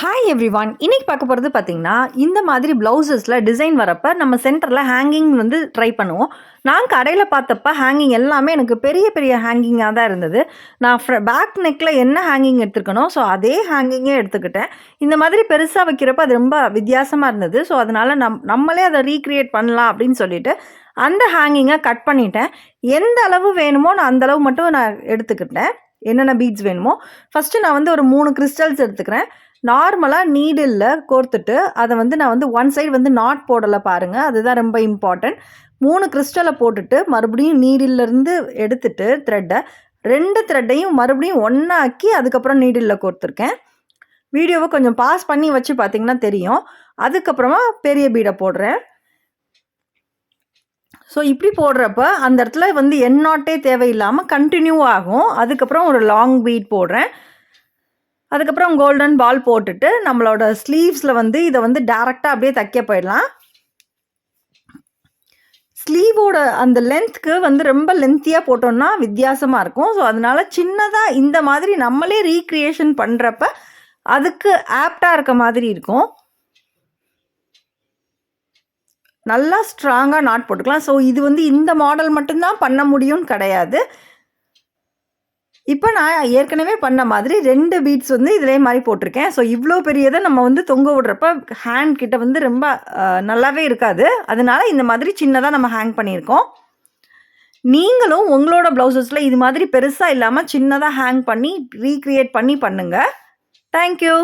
Hi every one இன்றைக்கி பார்க்க போகிறது பார்த்தீங்கன்னா இந்த மாதிரி ப்ளவுசஸில் டிசைன் வரப்போ நம்ம சென்டரில் ஹேங்கிங் வந்து ட்ரை பண்ணுவோம். நான் கடையில் பார்த்தப்ப ஹேங்கிங் எல்லாமே எனக்கு பெரிய பெரிய ஹேங்கிங்காக தான் இருந்தது. நான் ஃப்ர பேக் நெக்கில் என்ன ஹேங்கிங் எடுத்துருக்கணும் ஸோ அதே ஹேங்கிங்கே எடுத்துக்கிட்டேன். இந்த மாதிரி பெருசாக வைக்கிறப்ப அது ரொம்ப வித்தியாசமாக இருந்தது. ஸோ அதனால் நம் நம்மளே அதை ரீக்ரியேட் பண்ணலாம் அப்படின்னு சொல்லிட்டு அந்த ஹேங்கிங்கை கட் பண்ணிட்டேன். எந்த அளவு வேணுமோ நான் அந்த அளவு மட்டும் நான் எடுத்துக்கிட்டேன். என்னென்ன பீட்ஸ் வேணுமோ. ஃபஸ்ட்டு நான் வந்து ஒரு மூணு கிறிஸ்டல்ஸ் எடுத்துக்கிறேன். நார்மலாக நீடில் கோர்த்துட்டு அதை வந்து நான் வந்து ஒன் சைடு வந்து நாட் போடலை பாருங்கள் அதுதான் ரொம்ப இம்பார்ட்டன்ட் மூணு கிறிஸ்டலை போட்டுட்டு மறுபடியும் நீடிலிருந்து எடுத்துட்டு த்ரெட்டை ரெண்டு த்ரெட்டையும் மறுபடியும் ஒன்றாக்கி அதுக்கப்புறம் நீடில் கோர்த்துருக்கேன். வீடியோவை கொஞ்சம் பாஸ் பண்ணி வச்சு பார்த்தீங்கன்னா தெரியும். அதுக்கப்புறமா பெரிய பீடை போடுறேன். ஸோ இப்படி போடுறப்ப அந்த இடத்துல வந்து என் நாட்டே தேவையில்லாமல் கண்டினியூ ஆகும். அதுக்கப்புறம் ஒரு லாங் பீட் போடுறேன். அதுக்கப்புறம் கோல்டன் பால் போட்டுட்டு நம்மளோட ஸ்லீவ்ஸில் வந்து இதை வந்து டேரெக்டாக அப்படியே தைக்க போயிடலாம். ஸ்லீவோட அந்த லென்த்துக்கு வந்து ரொம்ப லென்த்தியாக போட்டோம்னா வித்தியாசமாக இருக்கும். ஸோ அதனால சின்னதாக இந்த மாதிரி நம்மளே ரீக்ரியேஷன் பண்ணுறப்ப அதுக்கு ஆப்டாக இருக்க மாதிரி இருக்கும். நல்லா ஸ்ட்ராங்காக நாட் போட்டுக்கலாம். ஸோ இது வந்து இந்த மாடல் மட்டும்தான் பண்ண முடியும்னு கிடையாது. இப்போ நான் ஏற்கனவே பண்ண மாதிரி ரெண்டு பீட்ஸ் வந்து இதிலே மாதிரி போட்டிருக்கேன். ஸோ இவ்வளோ பெரியதை நம்ம வந்து தொங்க விடுறப்ப ஹேண்ட் கிட்ட வந்து ரொம்ப நல்லாவே இருக்காது. அதனால இந்த மாதிரி சின்னதாக நம்ம ஹேங் பண்ணியிருக்கோம். நீங்களும் உங்களோட ப்ளவுசஸில் இது மாதிரி பெருசாக இல்லாமல் சின்னதாக ஹேங் பண்ணி ரீக்ரியேட் பண்ணி பண்ணுங்கள் தேங்க்யூ